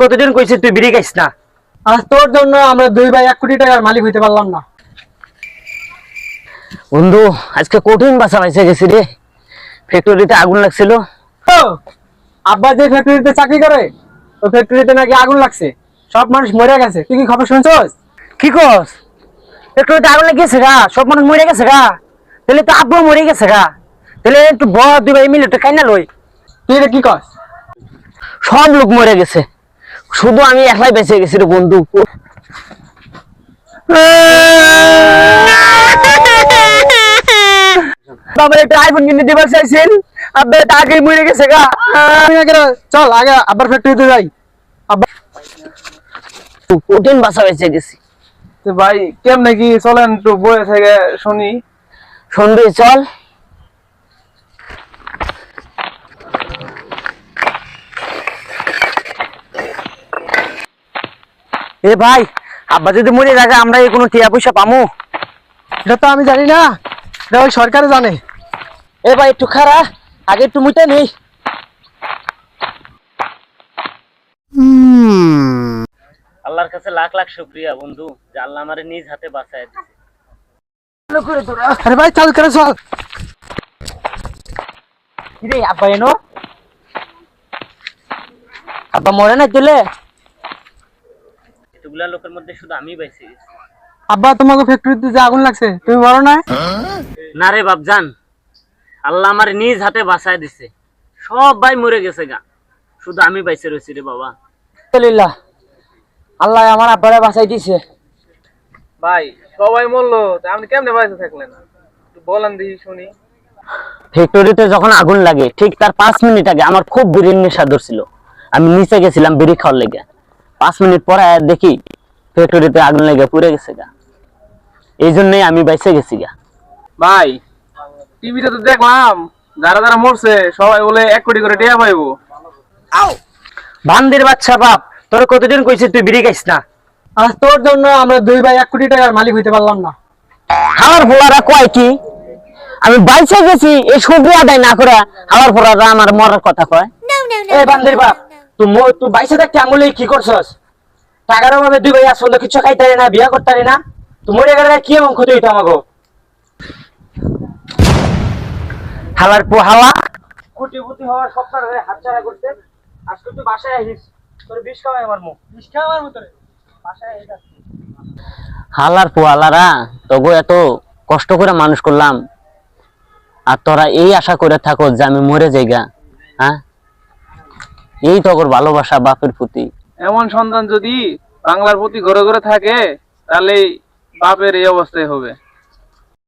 কতজন কইছে তুই বিড়ি খাইস না? আজ তোর জন্য আমরা দুই ভাই এক কোটি টাকার মালিক হইতে পারলাম না। বন্ধু আজকে কঠিন বাসা পাইছে গেছি রে। ফ্যাক্টরিতে আগুন লাগছিল। আব্বা যে ফ্যাক্টরিতে চাকরি করে ওই ফ্যাক্টরিতে নাকি আগুন লাগছে। সব মানুষ মরে গেছে। তুই কি খবর শুনছস? কি কস? ফ্যাক্টরিতে আগুন লেগেছে গা? সব মানুষ মরে গেছে গা? তাহলে তো আব্বু মরে গেছে গা। তাহলে একটু বড় দুই ভাই মিলে একটু কাইনা লই। তুই কি কস? সব লোক মরে গেছে। শুধু আমি একলাই বেঁচে গেছি রে বন্ধু। একটা আইফোন কিনে দিবার চাইছেন? আব্বা আগেই মরে গেছে গা। চল আগে আব্বার ফ্যাক্টরিতে যাই। আব্বা। কঠিন বাসা বেঁচে গেছি। তো ভাই কেমনে কি চলেন একটু বয়ে থেকে শুনি। সন্ধে চল। এ ভাই আব্বা যদি মরে থাকে আমরা এই কোনো টিয়া পয়সা পামু? এটা তো আমি জানি না। এটা ওই সরকারে জানে। এ ভাই একটু খারা আগে একটু মুইটা নেই। আল্লাহর কাছে লাখ লাখ শুক্রিয়া বন্ধু যে আল্লাহ আমারে নিজ হাতে বাঁচায় দিছে। আরে ভাই চাল করে চল। আব্বা এনো? আব্বা মরে না দিলে এতগুলা লোকের মধ্যে শুধু আমি পাইছি আব্বা তোমাকে ফ্যাক্টরিতে যে আগুন লাগছে তুমি বলো না? না রে বাপজান আল্লাহ আমার নিজ হাতে বাঁচায় দিছে। সব ভাই মরে গেছে গা। শুধু আমি বাইসে রয়েছি রে বাবা। আলহামদুলিল্লাহ। আল্লাহ আমার আব্বারে বাঁচাই দিছে। ভাই সবাই বলল তা আপনি কেমনে বাড়িতে থাকলেন? একটু বলেন দেখি শুনি। ফ্যাক্টরিতে যখন আগুন লাগে ঠিক তার পাঁচ মিনিট আগে আমার খুব বিড়ির নেশা ধরছিল। আমি নিচে গেছিলাম বিড়ি খাওয়ার লেগে। পাঁচ মিনিট পরে দেখি ফ্যাক্টরিতে আগুন লেগে পুড়ে গেছে গা। এই জন্যই আমি বাইসে গেছি গা। ভাই টিভিতে তো দেখলাম যারা যারা মরছে সবাই বলে এক কোটি করে টিয়া পাইবো। ভান্দির বাচ্চা বাপ তোর কতজন কইছে তুই বিড়ি খাইস না? আজ তোর জন্য আমরা দুই ভাই এক কোটি টাকার মালিক হইতে পারলাম না। আমার ফোলারা কয় কি? আমি বাইসে গেছি এই শুক্রিয়া আদায় না করে আমার ফোলারা আমার মরার কথা কয়। এ বান্দির বাপ! তুই থাকতে কি করছস? টাকার অভাবে দুই ভাই আসল কিছু খাইতারি না বিয়া করতারি না। তুই মরে গেলে কি এমন ক্ষতি হইতো আমাকে হালার পো হালা কোটিপতি হওয়ার স্বপ্ন হাত ছাড়া করতে। আজকে তুই বাসায় আসিস তোর বিষ খাওয়াই আমার মুখ আমার মতো বাসায় আইস হালার তবু এত কষ্ট করে মানুষ করলাম। আর তোরা এই আশা করে থাকো যে আমি মরে যাইগা হ্যাঁ? এই তো ওর ভালোবাসা বাপের প্রতি। এমন সন্তান যদি বাংলার প্রতি ঘরে ঘরে থাকে, তাহলে বাপের এই অবস্থায় হবে।